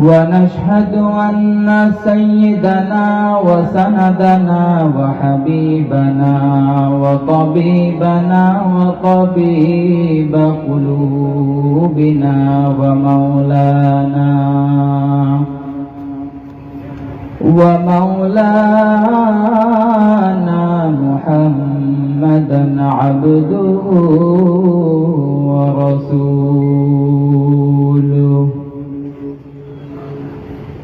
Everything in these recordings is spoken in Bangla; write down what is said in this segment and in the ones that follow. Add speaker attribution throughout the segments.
Speaker 1: ونشهد أن سيدنا وسندنا وحبيبنا وطبيبنا وطبيب قلوبنا ومولانا ومولانا محمدا عبده ورسوله.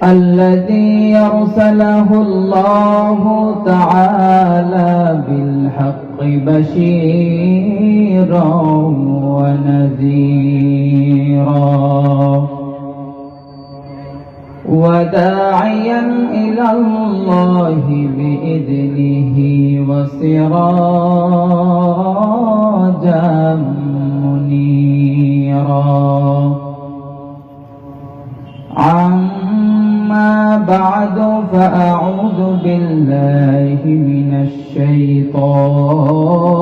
Speaker 1: الذي يرسله الله تعالى بالحق بشيرا ونذيرا. وداعيا إلى الله بإذنه وسراجا. بعد فأعوذ بالله من الشيطان.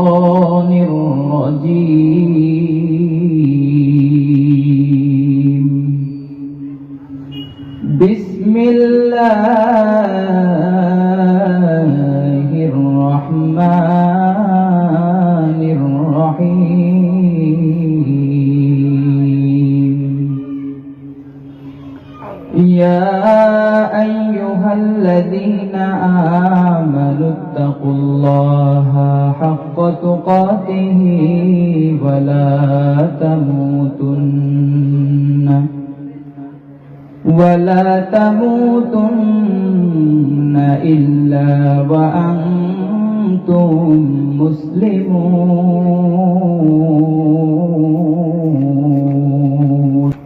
Speaker 1: ولا تموتن إلا وأنتم مسلمون.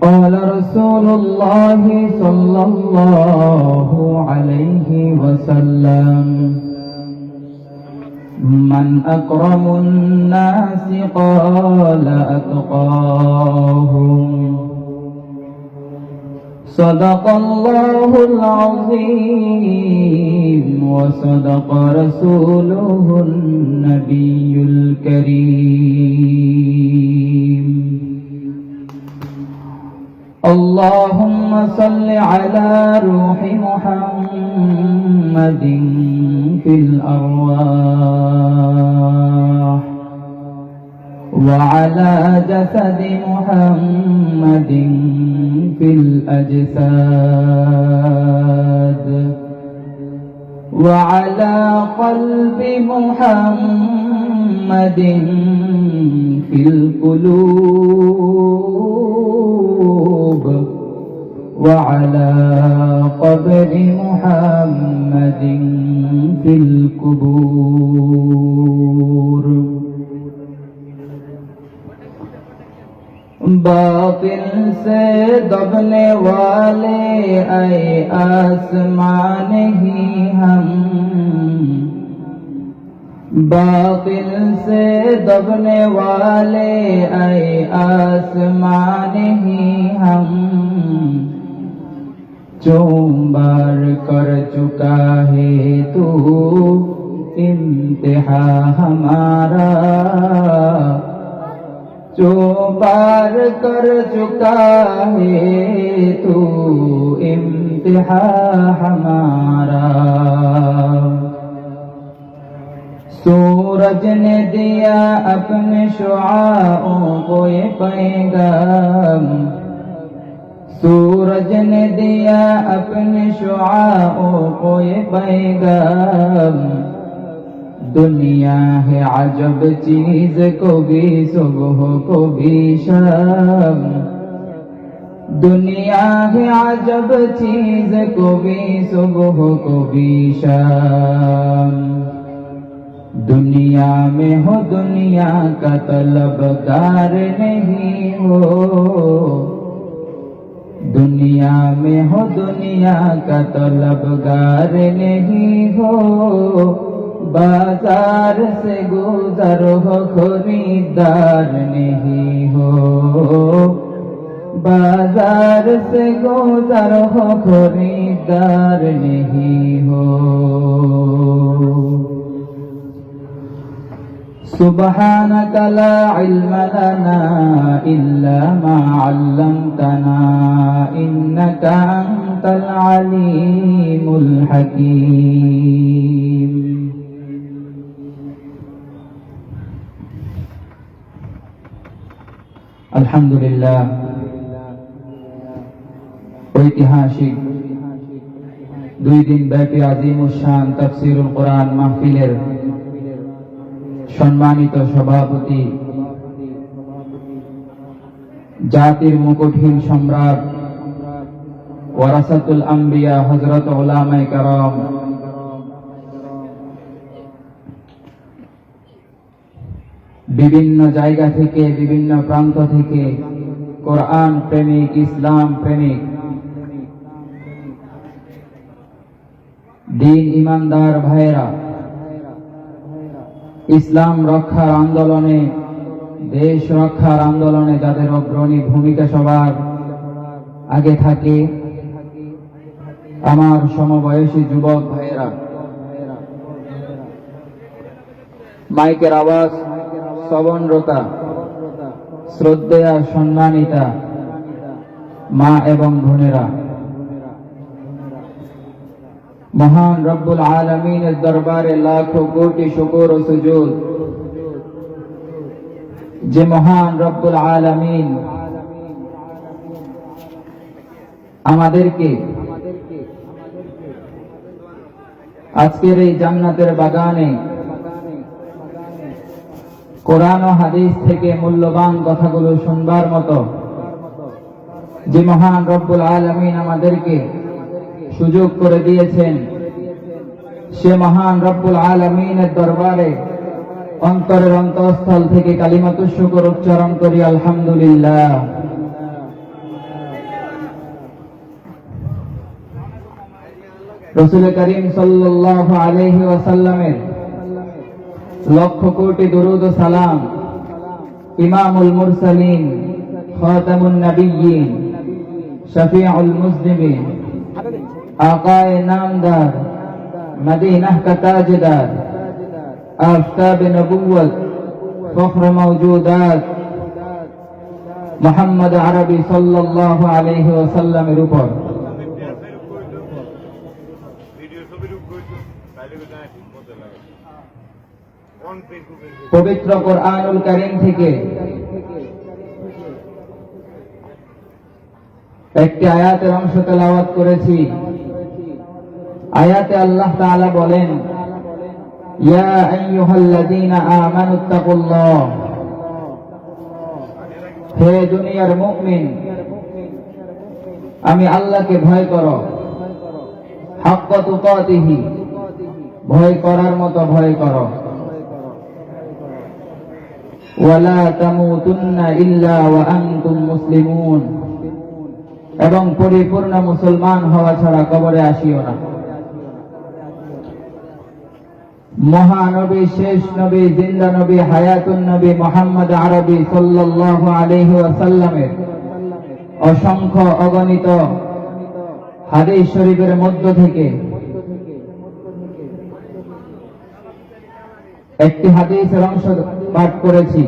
Speaker 1: قال رسول الله صلى الله عليه وسلم من أكرم الناس قال أتقاهم. صدق الله العظيم وصدق رسوله النبي الكريم. اللهم صل على روح محمد في الأرواح. وعلى جسد محمد في الأجساد. وعلى قلب محمد في القلوب. وعلى قبر محمد في القبور. बातिल से दबने वाले ऐ आसमान ही हम बातिल से दबने वाले ऐ आसमान ही हम चोंबार कर चुका है तू इम्तिहा हमारा जो पार कर चुका है तू इम्तिहा हमारा। सूरज ने दिया अपने शुआओं को ये पैगाम। सूरज ने दिया अपने शुआओं को ये पैगाम। दुनिया है अजब चीज को भी सुबह को भी शाम दुनिया है अजब चीज को भी सुबह को भी शाम दुनिया में हो दुनिया का तलबगार नहीं हो दुनिया में हो दुनिया का तलबगार नहीं हो बाजार से गुजर हो खरीदार नहीं हो बाजार से गुजर हो खरीदार नहीं हो سبحانك لا علم لنا إلا ما علمتنا إنك أنت العليم الحكيم আলহামদুলিল্লাহ। ঐতিহাসিক দুই দিন ব্যাপী আজিম উসান তফসিরুল কোরআন মাহফিলের সম্মানিত সভাপতি, জাতির মুকুটহীন সম্রাট ওয়ারাসাতুল আম্বিয়া হজরত ওলামাই কারম বিভিন্ন জায়গা থেকে, বিভিন্ন প্রান্ত থেকে কোরআন প্রেমিক, ইসলাম প্রেমিক, দিন ইমানদার ভাইরা ইসলাম রক্ষার আন্দোলনে, দেশ রক্ষার আন্দোলনে যাদের অগ্রণী ভূমিকা সবার আগে থাকে, আমার সমবয়সী যুবক ভাইয়েরা, মাইকের আওয়াজ শ্রবণরতা শ্রদ্ধেয়া, সম্মানিতা মা এবং বোনেরা। মহান রব্বুল আলমিনের দরবারে লাখো কোটি শুকর ও সুজুদ। যে মহান রব্বুল আলমিন আমাদেরকে আজকের এই জান্নাতের বাগানে কোরআন ও হাদিস থেকে মূল্যবান কথাগুলো শুনবার মতো যে মহান রব্বুল আলমিন আমাদেরকে সুযোগ করে দিয়েছেন, সে মহান রব্বুল আলমিনের দরবারে অন্তরের অন্তঃস্থল থেকে কালিমাতু শুকর উচ্চারণ করি, আলহামদুলিল্লাহ। রসুল করিম সাল্লাহ আলহি ওয়াসাল্লামের লক্ষ কোটি দরুদ সালাম ইমামুল মুরসালিন, খাতামুন নবিয়্যিন, শফিউল মুসলিমিন, আকায়ে নামদার, মদিনাহ কা তাজদার, আফতাব নবুয়ত ফখর মওজুদাত, মোহাম্মদ আরবি সাল্লাল্লাহু আলাইহি ওয়াসাল্লামের উপর। পবিত্র কোরআনুল কারীম থেকে। একটি আয়াতের অংশ তেলাওয়াত করেছি। আয়াতে আল্লাহ তাআলা বলেন, ইয়া আইয়ুহাল্লাযীনা হে দুনিয়ার মুমিন, আমি আল্লাহকে ভয় করো। হাক্ক ভয় করার মতো ভয় করো। তামুতুন্না ইল্লা ওয়া আনতুম মুসলিমুন। এবং পরিপূর্ণ মুসলমান হওয়া ছাড়া কবরে আসিও না। মহানবী, শেষ নবী, জিন্দা নবী, হায়াতুন নবী মোহাম্মদ আরবি সাল্লাল্লাহু আলাইহি ওয়াসাল্লামের অসংখ্য অগণিত হাদিস শরীফের মধ্য থেকে একটি হাদিসের অংশ পাঠ করেছি।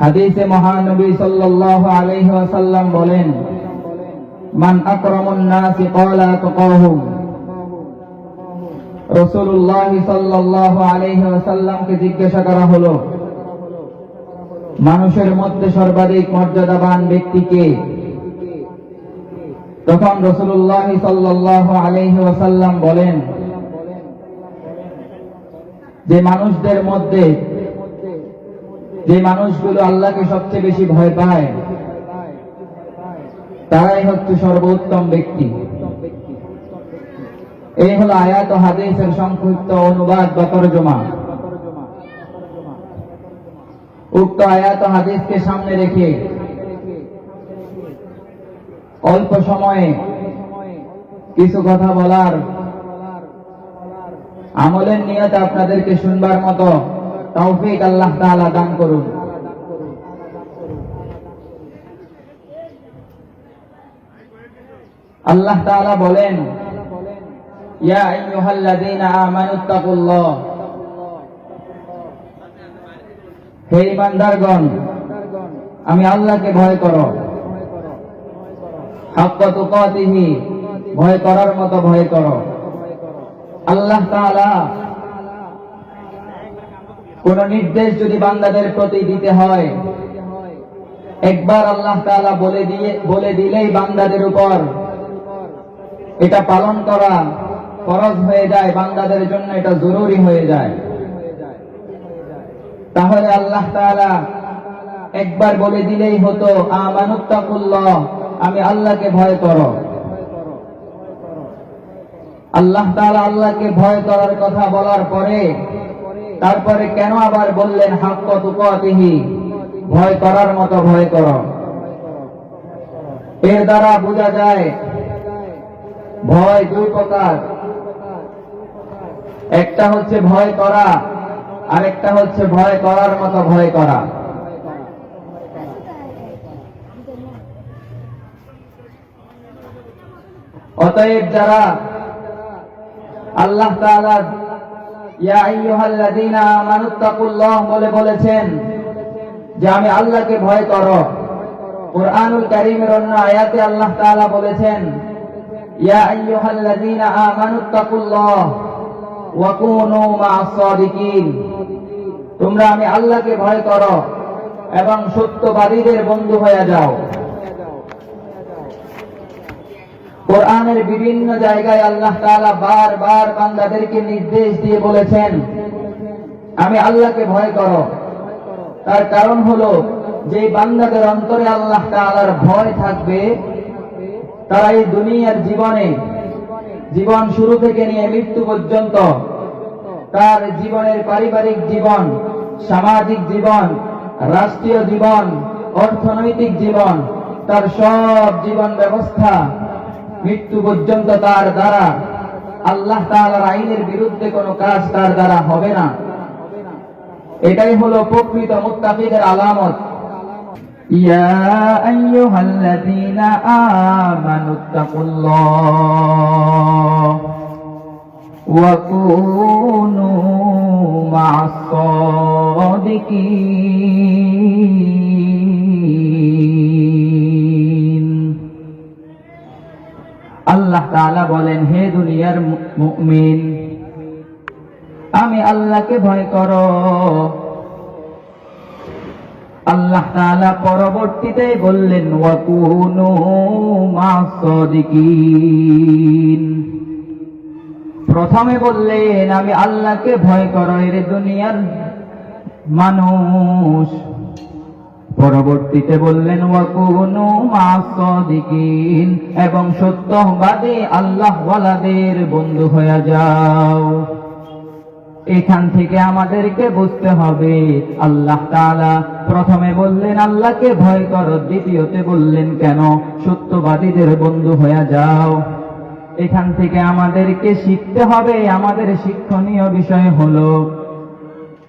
Speaker 1: হাদিসে মহানবী সাল্লাল্লাহু আলাইহি ওয়াসাল্লাম বলেন, মান আকরামুন নাসি ক্বালা তাকাহুম। রাসূলুল্লাহ সাল্লাল্লাহু আলাইহি ওয়াসাল্লামকে জিজ্ঞাসা করা হলো, মানুষের মধ্যে সর্বাধিক মর্যাদাবান ব্যক্তিকে তখন রসুল্লাহ সাল্লাহ আলহি ওসাল্লাম বলেন যে মানুষদের মধ্যে, যে মানুষগুলো আল্লাহকে সবচেয়ে বেশি ভয় পায়, তারাই হচ্ছে সর্বোত্তম ব্যক্তি। এই হলো আয়াত হাদিসের সংক্ষিপ্ত অনুবাদ বা তর্জমা। উক্ত আয়াত হাদিসকে সামনে রেখে অল্প সময়ে কিছু কথা বলার আমলের নিয়ত আপনাদেরকে শুনবার মতো তৌফিক আল্লাহ তাআলা দান করুন। আল্লাহ তাআলা বলেন, ইয়া হে ইমানদারগণ, আমি আল্লাহকে ভয় করো। ভয় করার মতো ভয় করো। আল্লাহ কোন নির্দেশ যদি বান্দাদের প্রতি দিতে হয়, একবার আল্লাহ তাআলা বলে দিয়ে, বলে দিলেই বান্দাদের উপর এটা পালন করা ফরজ হয়ে যায়, বান্দাদের জন্য এটা জরুরি হয়ে যায়। তাহলে আল্লাহ তাআলা একবার বলে দিলেই হতো, আমানুত্তাকুল্লাহ, আমি আল্লাহকে ভয় করো। আল্লাহ তাআলা আল্লাহকে ভয় করার কথা বলার পরে তারপরে কেন আবার বললেন, হাক্ক তুকাতিহি, ভয় করার মতো ভয় করো। এর দ্বারা বোঝা যায়, ভয় দুই প্রকার। একটা হচ্ছে ভয় করা, আরেকটা হচ্ছে ভয় করার মতো ভয় করা। অতএব যারা আল্লাহ তাআলা ইয়া বলে বলেছেন যে আমি আল্লাহকে ভয় করো। কোরআনুল কারীমের অন্য আয়াতে আল্লাহ তাআলা বলেছেন, ইয়া তোমরা আমি আল্লাহকে ভয় করো এবং সত্যবাদীদের বন্ধু হয়ে যাও। কোরআনের বিভিন্ন জায়গায় আল্লাহ তাআলা বারবার বান্দাদেরকে নির্দেশ দিয়ে বলেছেন, আমি আল্লাহকে ভয় করো। তার কারণ হলো যে বান্দাদের অন্তরে আল্লাহ তাআলার ভয় থাকবে, তারা এই দুনিয়ার জীবনে, জীবন শুরু থেকে নিয়ে মৃত্যু পর্যন্ত, তার জীবনের পারিবারিক জীবন, সামাজিক জীবন, রাষ্ট্রীয় জীবন, অর্থনৈতিক জীবন, তার সব জীবন ব্যবস্থা মৃত্যু পর্যন্ত তার দ্বারা, আল্লাহ তাআলার আইনের বিরুদ্ধে কোনো কাজ তার দ্বারা হবে না। এটাই হলো প্রকৃত মুত্তাকিদের আলামত। ইয়া আল্লাহ তাআলা বলেন, হে দুনিয়ার মুমিন, আমি আল্লাহকে ভয় করো। আল্লাহ তাআলা পরবর্তীতে বললেন প্রথমে বললেন, আমি আল্লাহকে ভয় করো, এর দুনিয়ার মানুষ। পরবর্তীতে বললেন এবং সত্যবাদী আল্লাহ ওয়ালাদের বন্ধু হয়ে যাও। এখান থেকে আমাদেরকে বুঝতে হবে, আল্লাহ তাআলা প্রথমে বললেন, আল্লাহকে ভয় করো। দ্বিতীয়তে বললেন, কেন? সত্যবাদীদের বন্ধু হয়ে যাও। এখান থেকে আমাদেরকে শিখতে হবে। আমাদের শিক্ষণীয় বিষয় হলো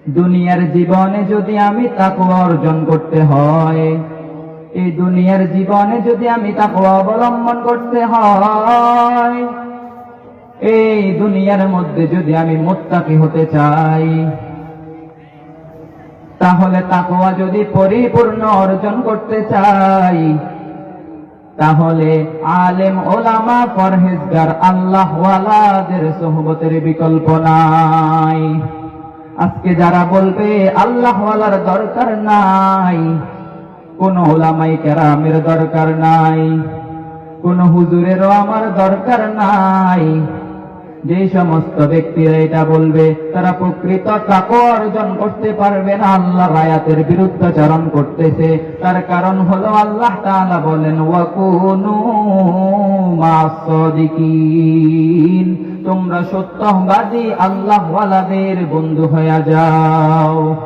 Speaker 1: দুনিয়ার জীবনে যদি আমি তাকওয়া অর্জন করতে হয়, এই দুনিয়ার জীবনে যদি আমি তাকওয়া অবলম্বন করতে হয়, এই দুনিয়ার মধ্যে যদি আমি মোত্তাকি হতে চাই, তাহলে তাকওয়া যদি পরিপূর্ণ অর্জন করতে চাই, তাহলে আলেম, ওলামা, পরহেজগার আল্লাহ ওয়ালাদের সোহবতের বিকল্প নাই। আজকে যারা বলবে আল্লাহ আল্লাহওয়ালার দরকার নাই। কোন ওলামাই কেরামের দরকার নাই। কোন হুজুরেরও আমার দরকার নাই। যে সমস্ত ব্যক্তিরা এটা বলবে, তারা প্রকৃত তাকে অর্জন করতে পারবে না। আল্লাহ রায়াতের বিরুদ্ধাচরণ করতেছে। তার কারণ হলো আল্লাহ তাআলা বলেন, ওয়াকুনু মাসদিকিন তোমরা সত্যবাদী আল্লাহ ওয়ালাদের বন্ধু হয়ে যাও।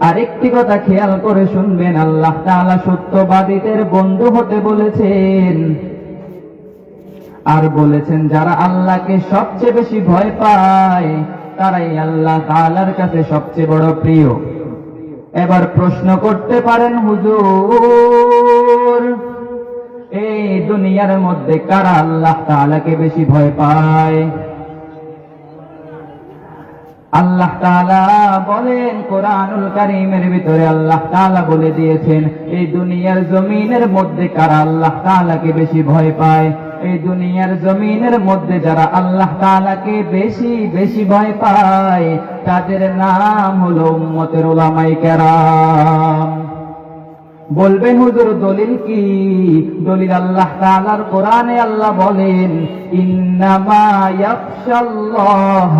Speaker 1: আরেকটি কথা খেয়াল করে শুনবেন, আল্লাহ তাআলা সত্যবাদীদের বন্ধু হতে বলেছেন। আর বলেছেন, যারা আল্লাহকে সবচেয়ে বেশি ভয় পায়, তারাই আল্লাহ তাআলার কাছে সবচেয়ে বড় প্রিয়। এবার প্রশ্ন করতে পারেন, হুজুর, এই দুনিয়ার মধ্যে কারা আল্লাহ তাআলাকে বেশি ভয় পায়? আল্লাহ বলেন, কোরআনুল কারীমের ভিতরে আল্লাহ তাআলা বলে দিয়েছেন, এই দুনিয়ার জমিনের মধ্যে কারা আল্লাহ তাআলাকে বেশি ভয় পায়? এই দুনিয়ার জমিনের মধ্যে যারা আল্লাহ তাআলাকে বেশি বেশি ভয় পায়, তাদের নাম হলো উম্মতের ওলামায়ে কেরাম। বলবেন, হুজুর, দলিল কি? দলিল আল্লাহ তাআলার কোরআনে আল্লাহ বলেন, ইন্নামা ইয়াখশাল্লাহ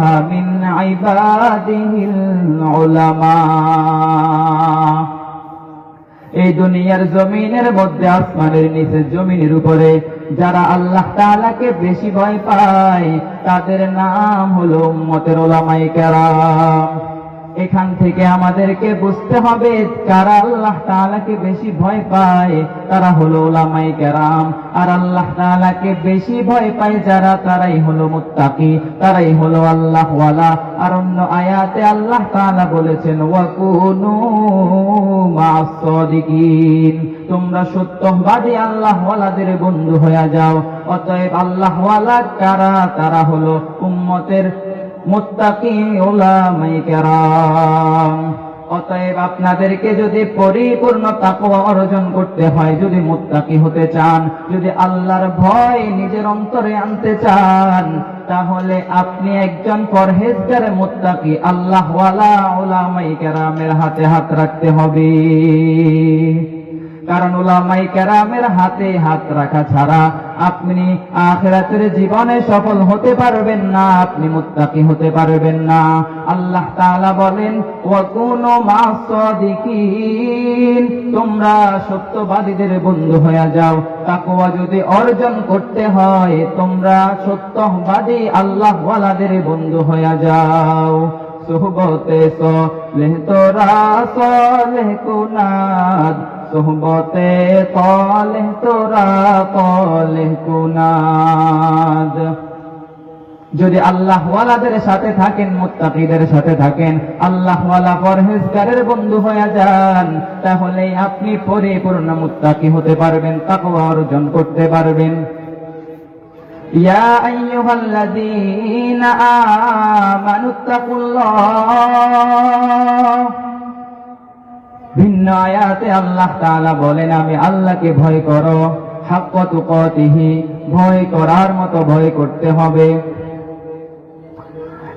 Speaker 1: এই দুনিয়ার জমিনের মধ্যে, আসমানের নিচে, জমিনের উপরে, যারা আল্লাহ তাআলাকে বেশি ভয় পায়, তাদের নাম হলো মতের ওলামাই কেরাম। এখান থেকে আমাদেরকে বুঝতে হবে কারা আল্লাহ তাআলাকে বেশি ভয় পায়, তারা হলো ওলামাই কেরাম। আর আল্লাহ তাআলাকে বেশি ভয় পায় যারা, তারাই হলো মুত্তাকি, তারাই হলো আল্লাহ ওয়ালা আর অন্য আয়াতে আল্লাহ তাআলা বলেছেন, ওয়াকুনু মাস-সাদিকিন তোমরা সত্যবাদী আল্লাহ ওয়ালাদের বন্ধু হয়ে যাও। অতএব আল্লাহ ওয়ালা কারা, তারা হলো উম্মতের অতএব আপনাদেরকে যদি পরিপূর্ণ তাকওয়া অর্জন করতে হয়, যদি মুত্তাকি হতে চান, যদি আল্লাহর ভয় নিজের অন্তরে আনতে চান, তাহলে আপনি একজন পরহেজগার মুত্তাকি আল্লাহ ওয়ালা ওলামাই কেরামের হাতে হাত রাখতে হবে। কারণ ওলামাই কেরামের হাতে হাত রাখা ছাড়া আপনি আখেরাতের জীবনে সফল হতে পারবেন না, আপনি মুত্তাকি হতে পারবেন না। আল্লাহ তাআলা বলেন মাসাদিকিন তোমরা সত্যবাদীদের বন্ধু হয়ে যাও। তাকওয়া যদি অর্জন করতে হয়, তোমরা সত্যবাদী আল্লাহ ওয়ালাদের বন্ধু হয়ে যাও। সোহবতে সলেহ তোরা সলেহ কুনাদ সোহবতে কলে তোরা কলে কুনাদ। যদি আল্লাহওয়ালাদের সাথে থাকেন, মোত্তাকিদের সাথে থাকেন, আল্লাহওয়ালা পরহেজগারের বন্ধু হয়ে যান, তাহলে আপনি পরিপূর্ণ মুত্তাকি হতে পারবেন তাকে অর্জন করতে পারবেন। ইয়া আমানুত্তাকুল্লাহ ভিন্ন আয়াতে আল্লাহ তাআলা বলেন, আমি আল্লাহকে ভয় করো। হাক্ক তুকাতিহি, ভয় করার মতো ভয় করতে হবে।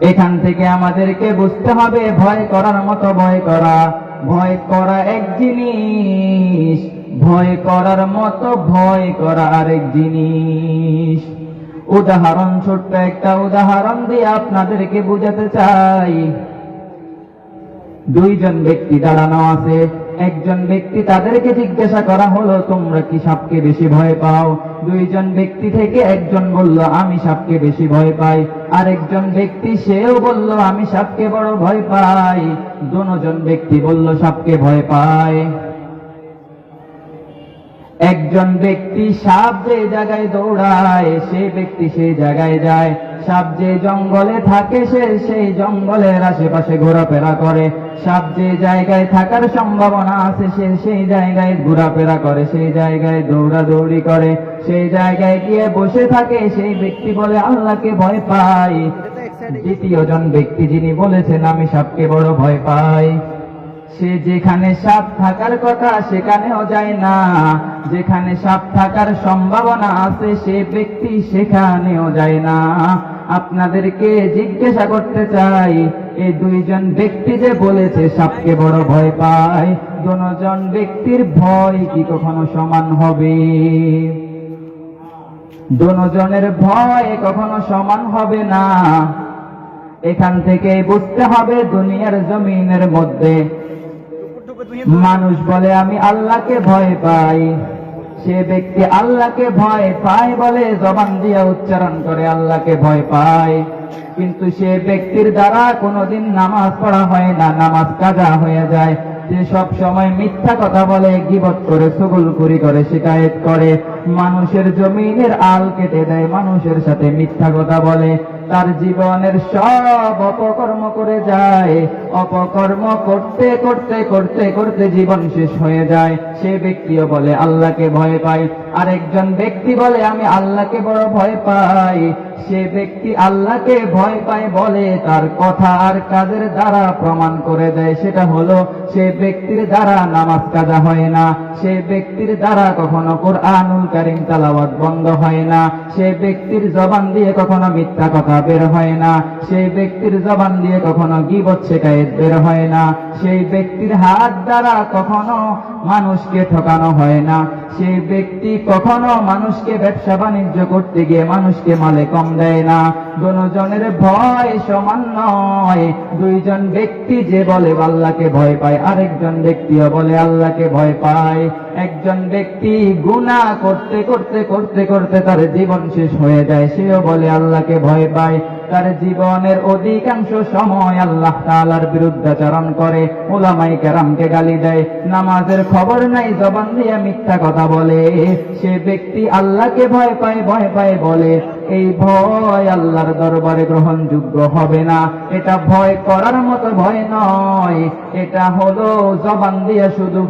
Speaker 1: এখান থেকে আমাদেরকে বুঝতে হবে, ভয় করার মতো ভয় করা। ভয় করা এক জিনিস, ভয় করার মতো ভয় করা আরেক জিনিস। উদাহরণ, ছোট্ট একটা উদাহরণ দিয়ে আপনাদেরকে বুঝাতে চাই। দুইজন ব্যক্তি দাঁড়ানো আছে। একজন ব্যক্তি তাদেরকে জিজ্ঞাসা করা হলো, তোমরা কি সাপকে বেশি ভয় পাও? দুইজন ব্যক্তি থেকে একজন বলল, আমি সাপকে বেশি ভয় পাই। আর একজন ব্যক্তি সেও বলল, আমি সাপকে বড় ভয় পাই। দুজন ব্যক্তি বলল, সাপকে ভয় পায়। একজন ব্যক্তি সাপ যে জায়গায় দৌড়ায়, সে ব্যক্তি সেই জায়গায় যায়। সাপ যে জঙ্গলে থাকে, সে সেই জঙ্গলের আশেপাশে ঘোরাফেরা করে। সাপ যে জায়গায় থাকার সম্ভাবনা আছে, সে সেই জায়গায় ঘোরাফেরা করে, সেই জায়গায় দৌড়াদৌড়ি করে। সেই জায়গায় গিয়ে বসে থাকে, সেই ব্যক্তি বলে, আল্লাহকে ভয় পাই। দ্বিতীয় জন ব্যক্তি যিনি বলেছেন, আমি সাপকে বড় ভয় পাই। সে যেখানে সাপ থাকার কথা, সেখানেও যায় না। যেখানে সাপ থাকার সম্ভাবনা আছে, সে ব্যক্তি সেখানেও যায় না। আপনাদেরকে জিজ্ঞাসা করতে চাই এই দুইজন ব্যক্তি যে বলেছে সাপকে বড় ভয় পায়, দুজন ব্যক্তির ভয় কি কখনো সমান হবে? দুজনের ভয় কখনো সমান হবে না। এখান থেকে বুঝতে হবে, দুনিয়ার জমিনের মধ্যে মানুষ বলে, আমি আল্লাহকে ভয় পাই। সে ব্যক্তি আল্লাহকে ভয় পায় বলে জবান দিয়ে উচ্চারণ করে, আল্লাহকে ভয় পায় কিন্তু সে ব্যক্তির দ্বারা কোনোদিন নামাজ পড়া হয় না, নামাজ কাজা হয়ে যায়। যে সব সময় মিথ্যা কথা বলে, গিবত করে, সগুলকুরি করে, শিকায়েত করে। মানুষের জমিনের আল কেটে দেয়, মানুষের সাথে মিথ্যা কথা বলে। তার জীবনের সব অপকর্ম করে যায়। অপকর্ম করতে করতে করতে করতে জীবন শেষ হয়ে যায়। সে ব্যক্তিও বলে, আল্লাহকে ভয় পায় আরেকজন ব্যক্তি বলে, আমি আল্লাহকে বড় ভয় পাই। সে ব্যক্তি আল্লাহকে ভয় পায় বলে, তার কথা আর কাজের দ্বারা প্রমাণ করে দেয়। সেটা হলো, সে ব্যক্তির দ্বারা নামাজ কাজা হয় না। সে ব্যক্তির দ্বারা কখনো কোরআনুল কারিম তালাওয়াত বন্ধ হয় না। সে ব্যক্তির জবান দিয়ে কখনো মিথ্যা কথা বের হয় না। সেই ব্যক্তির জবান দিয়ে কখনো গিবত শেখায়েত বের হয় না। সেই ব্যক্তির হাত দ্বারা কখনো মানুষকে ঠকানো হয় না। সেই ব্যক্তি কখনো মানুষকে ব্যবসা বাণিজ্য করতে গিয়ে মানুষকে মালে কম দেয় না। দুজনের ভয় সমান নয়। দুইজন ব্যক্তি যে বলে আল্লাহকে ভয় পায়, আরেকজন ব্যক্তিও বলে আল্লাহকে ভয় পায়। একজন ব্যক্তি গুনাহ করতে করতে করতে করতে তার জীবন শেষ হয়ে যায়। সেও বলে, আল্লাহকে ভয় পায়। তার জীবনের অধিকাংশ সময় আল্লাহ তাআলার বিরুদ্ধাচরণ করে। ওলামাই কেরামকে গালি দেয়। নামাজের খবর নাই, জবান দিয়ে মিথ্যা কথা বলে। সে ব্যক্তি আল্লাহকে ভয় পায় ভয় পায়, বলে, এই ভয় আল্লাহর দরবারে গ্রহণযোগ্য হবে না। এটা ভয় করার মতো ভয় নয়। এটা হলো জবান দিয়ে শুধু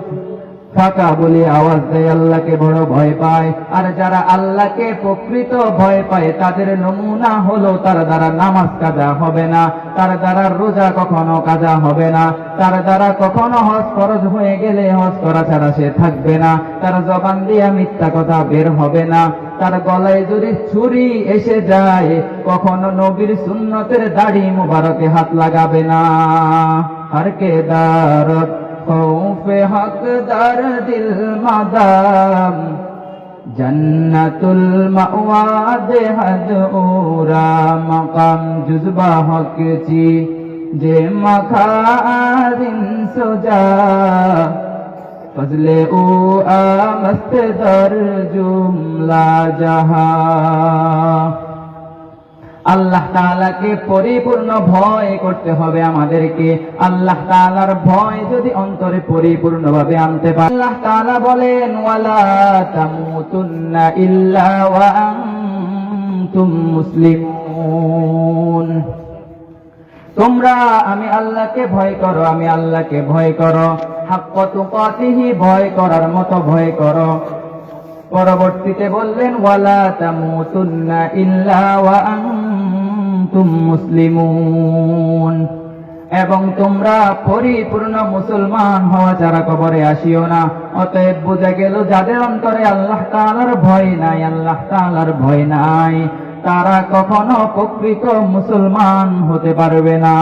Speaker 1: ফাঁকা বলে আওয়াজ দেয় আল্লাহকে বড় ভয় পায়। আর যারা আল্লাহকে প্রকৃত ভয় পায়, তাদের নমুনা হলো তার দ্বারা নামাজ কাজা হবে না, তার দ্বারা রোজা কখনো কাজা হবে না, তার দ্বারা কখনো হজ ফরজ হয়ে গেলে হজ করা ছাড়া সে থাকবে না, তার জবান দিয়ে মিথ্যা কথা বের হবে না, তার গলায় যদি ছুরি এসে যায়, কখনো নবীর সুন্নতের দাড়ি মুবারকে হাত লাগাবে না। আর কে দারত খৌফে হকদার দিল মাদাম জন্নতুল মাওয়া দেহদ ওরা মকাম জুজবা হকেছি যে মখারিন সোজা ফজলে ও আমস্ত দর জুমলা জাহা আল্লাহ তাআলাকে পরিপূর্ণ ভয় করতে হবে আমাদেরকে। আল্লাহ তাআলার ভয় যদি অন্তরে পরিপূর্ণভাবে আনতে পারে। আল্লাহ তাআলা বলেন মুসলিমুন। তোমরা, আমি আল্লাহকে ভয় করো, আমি আল্লাহকে ভয় করো। হাক্ক তুকাতিহি, ভয় করার মতো ভয় করো। পরবর্তীতে বললেন, ওয়ালা তামুতুন্না ইল্লা ওয়া আনতুম মুসলিমুন। এবং তোমরা পরিপূর্ণ মুসলমান হওয়া যারা কবরে আসিও না। অতএব বোঝা গেল যাদের অন্তরে আল্লাহ তালার ভয় নাই, আল্লাহ তালার ভয় নাই, তারা কখনো প্রকৃত মুসলমান হতে পারবে না।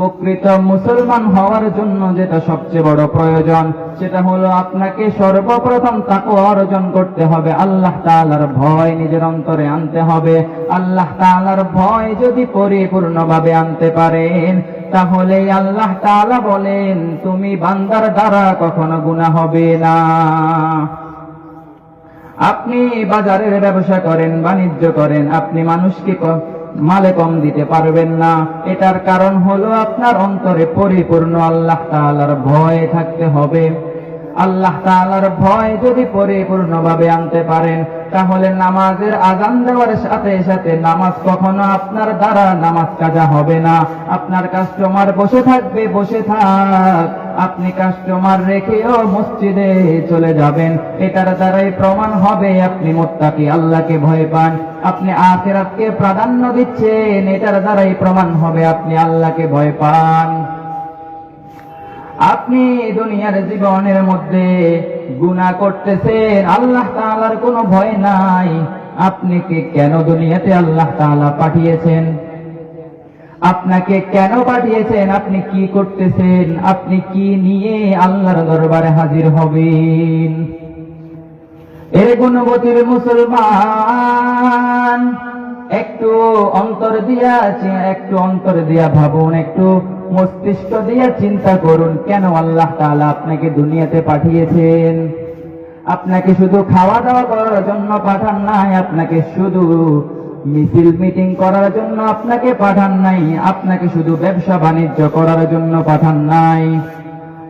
Speaker 1: প্রকৃত মুসলমান হওয়ার জন্য যেটা সবচেয়ে বড় প্রয়োজন, সেটা হলো আপনাকে সর্বপ্রথম তাকে অর্জন করতে হবে। আল্লাহ তাআলার ভয় নিজের অন্তরে আনতে হবে। আল্লাহ তাআলার ভয় যদি পরিপূর্ণভাবে আনতে পারেন তাহলে আল্লাহ তাআলা বলেন, তুমি বান্দার দ্বারা কখনো গুণা হবে না। আপনি বাজারের ব্যবসা করেন, বাণিজ্য করেন, আপনি মানুষকে মালে কম দিতে পারবেন না। এটার কারণ হলো আপনার অন্তরে পরিপূর্ণ আল্লাহ তাআলার ভয় থাকতে হবে। আল্লাহ তাআলার ভয় যদি পরিপূর্ণভাবে আনতে পারেন, তাহলে নামাজের আজান দেওয়ার সাথে সাথে নামাজ কখনো আপনার দ্বারা নামাজ কাজা হবে না। আপনার কাস্টমার বসে থাকবে, বসে থাক। আপনি কাস্টমার রেখেও মসজিদে চলে যাবেন। এটার দ্বারাই প্রমাণ হবে আপনি মোত্তাকি, আল্লাহকে ভয় পান। আপনি আখিরাতকে প্রাধান্য দিচ্ছেন, এটার দ্বারাই প্রমাণ হবে আপনি আল্লাহকে ভয় পান। আপনি দুনিয়ার জীবনের মধ্যে গুনাহ করতেছেন, আল্লাহ তাআলার কোনো ভয় নাই। আপনি কি কেন দুনিয়াতে আল্লাহ তাআলা পাঠিয়েছেন? আপনাকে কেন পাঠিয়েছেন? আপনি কি করতেছেন? আপনি কি নিয়ে আল্লাহর দরবারে হাজির হবেন? এর গুণবতীর মুসলমান, একটু অন্তর দিয়া একটু অন্তর দিয়া ভাবুন, একটু মস্তিষ্ক দিয়া চিন্তা করুন, কেন আল্লাহ তাআলা আপনাকে দুনিয়াতে পাঠিয়েছেন? আপনাকে শুধু খাওয়া দাওয়া করার জন্য পাঠান নাই, আপনাকে শুধু মিছিল মিটিং করার জন্য আপনাকে পাঠান নাই আপনাকে শুধু ব্যবসা বাণিজ্য করার জন্য পাঠান নাই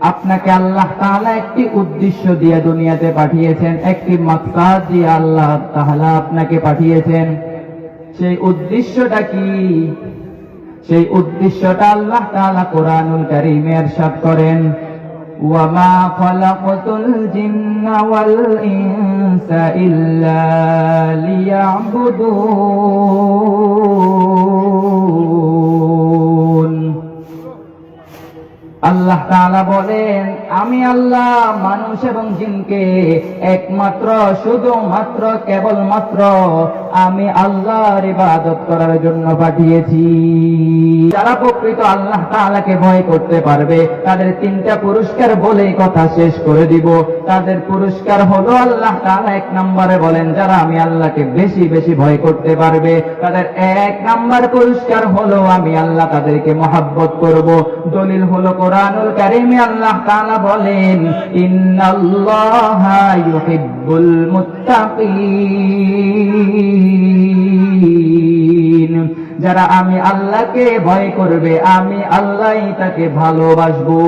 Speaker 1: আপনাকে আল্লাহ তাআলা একটি উদ্দেশ্য দিয়ে দুনিয়াতে পাঠিয়েছেন একটি মাকসাদ দিয়ে আল্লাহ তাআলা আপনাকে পাঠিয়েছেন সেই উদ্দেশ্যটা কি সেই উদ্দেশ্যটা আল্লাহ তাআলা কোরআনুল কারীমে ارشاد করেন খালাকাতুল জিন্না ওয়াল ইনসা ইল্লা লিয়াবুদুন আল্লাহ তাআলা বলেন, আমি আল্লাহ মানুষ এবং জিনকে একমাত্র, শুধুমাত্র, কেবলমাত্র আমি আল্লাহর ইবাদত করার জন্য পাঠিয়েছি। যারা প্রকৃত আল্লাহ তাআলাকে ভয় করতে পারবে, তাদের তিনটা পুরস্কার বলেই কথা শেষ করে দিব। তাদের পুরস্কার হলো আল্লাহ তাআলা এক নম্বরে বলেন, যারা আমি আল্লাহকে বেশি বেশি ভয় করতে পারবে, তাদের এক নাম্বার পুরস্কার হলো আমি আল্লাহ তাদেরকে মহাব্বত করব। দলিল হলো কোরআনুল কারিমে আল্লাহ তাআলা বলেন, ইন্নাল্লাহা ইউহিব্বুল মুত্তাকিন। যারা আমি আল্লাহকে ভয় করবে আমি আল্লাহ তাকে ভালোবাসবো।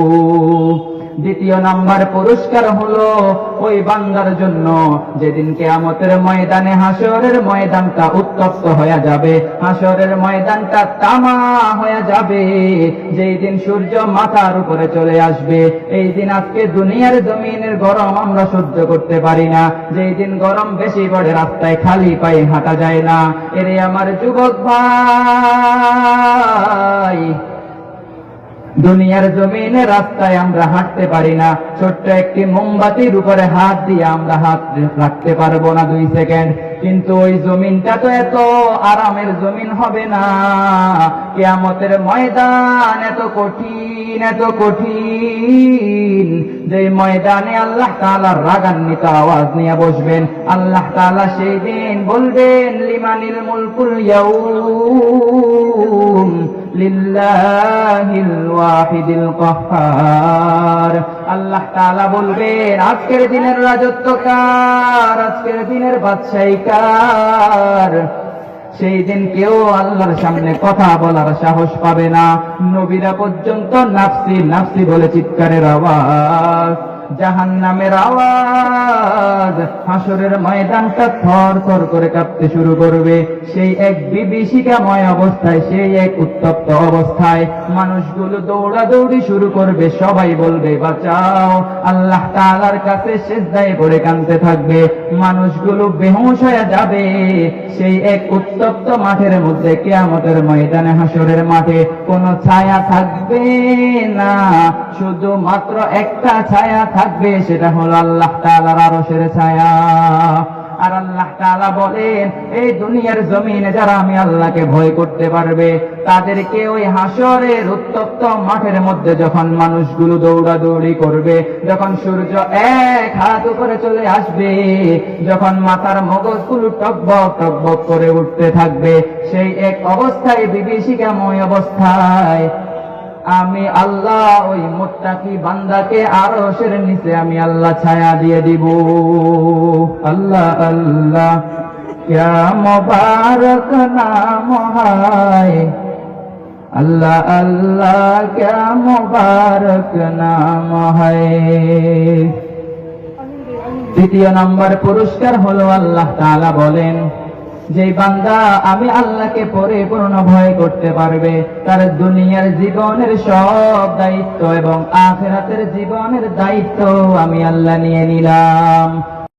Speaker 1: দ্বিতীয় নাম্বার পুরস্কার হলো ওই বান্দার জন্য, যেদিন কেয়ামতের ময়দানে হাসরের ময়দানটা উত্তপ্ত হয়ে যাবে। হাসরের ময়দানটা তামা হয়ে যাবে। যেই দিন সূর্য মাথার উপরে চলে আসবে, এই দিন আজকে দুনিয়ার জমিনের গরম আমরা সহ্য করতে পারি না। যেই দিন গরম বেশি পড়ে, রাস্তায় খালি পায়ে হাঁটা যায় না। এরে আমার যুবক ভাই দুনিয়ার জমিনে রাস্তায় আমরা হাঁটতে পারি না। ছোট্ট একটি মোমবাতির উপরে হাত দিয়ে আমরা হাত রাখতে পারব না দুই সেকেন্ড। কিন্তু ওই জমিনটা তো এত আরামের জমিন হবে না। কেয়ামতের ময়দান এত কঠিন এত কঠিন। যে ময়দানে আল্লাহ তাআলার রাগান্বিত আওয়াজ নিয়ে বসবেন, আল্লাহ তাআলা সেই দিন বলবেন, লিমানিল মুলকুল ইয়াউম। আল্লাহ বলবেন, আজকের দিনের রাজত্ব কার? আজকের দিনের বাদশাহী কার? সেই দিন কেউ আল্লাহর সামনে কথা বলার সাহস পাবে না। নবীরা পর্যন্ত নাফসি নাফসি বলে চিৎকারের আওয়াজ। জাহান নামের আওয়াজ হাসরের ময়দানটা থর থর করে কাঁপতে শুরু করবে। সেই এক বিভীষিকাময় অবস্থায়, সেই এক উত্তপ্ত অবস্থায় মানুষগুলো দৌড়াদৌড়ি শুরু করবে। সবাই বলবে, বাঁচাও। আল্লাহ তাআলার কাছে সেজদায় পড়ে কাঁদতে থাকবে। মানুষগুলো বেহুশ হয়ে যাবে। সেই এক উত্তপ্ত মাঠের মধ্যে, কেয়ামতের ময়দানে হাসরের মাঠে কোনো ছায়া থাকবে না। শুধুমাত্র একটা ছায়া থাকবে। সেটা হলো আল্লাহ তাআলার আরশের ছায়া। আর আল্লাহ তাআলা বলেন, এই দুনিয়ার জমিনে যারা আমি আল্লাহকে ভয় করতে পারবে, তাদেরকে ওই হাসরের উত্তপ্ত মাঠের মধ্যে যখন মানুষগুলো দৌড়াদৌড়ি করবে, যখন সূর্য এক হাত উপরে চলে আসবে, যখন মাথার মগজগুলো টকবক টকবক করে উঠতে থাকবে, সেই এক অবস্থায় বিভীষিকাময় অবস্থায় আমি আল্লাহ ওই মোত্তাকি বান্দাকে আরও সের নিচে আমি আল্লাহ ছায়া দিয়ে দিব। আল্লাহ আল্লাহ ক্যা মোবারক নাম হায়। আল্লাহ আল্লাহ ক্যা মোবারক নাম হায়। তৃতীয় নম্বর পুরস্কার হলো আল্লাহ তাআলা বলেন যে বান্দা আমি আল্লাহকে পরিপূর্ণ ভয় করতে পারবে, তার দুনিয়ার জীবনের সব দায়িত্ব এবং আখেরাতের জীবনের দায়িত্ব আমি আল্লাহ নিয়ে নিলাম।